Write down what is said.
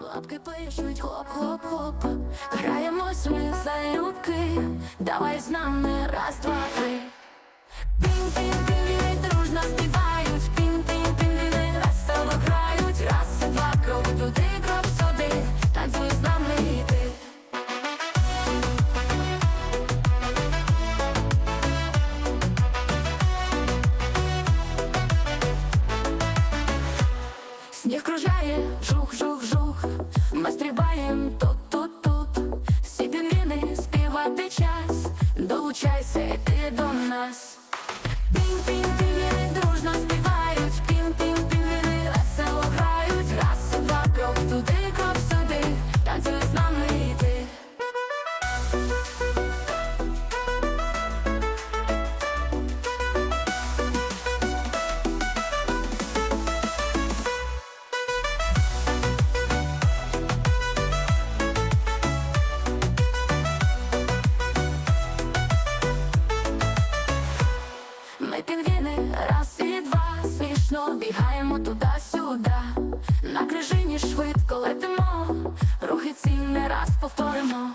Лапки пишуть хлоп-хлоп-хлоп Граємось ми залюбки. Давай з нами раз, два, Сніг кружляє, жух, жух, жух Ми стрибаєм тут, тут, тут. Всі пінгвіни співати час Долучайся ти до нас. Пінг-пінг-пінгвіни Ми пінгвіни, раз і два. Смішно бігаємо туди-сюди. На крижині швидко летимо. Рухи ці не раз повторимо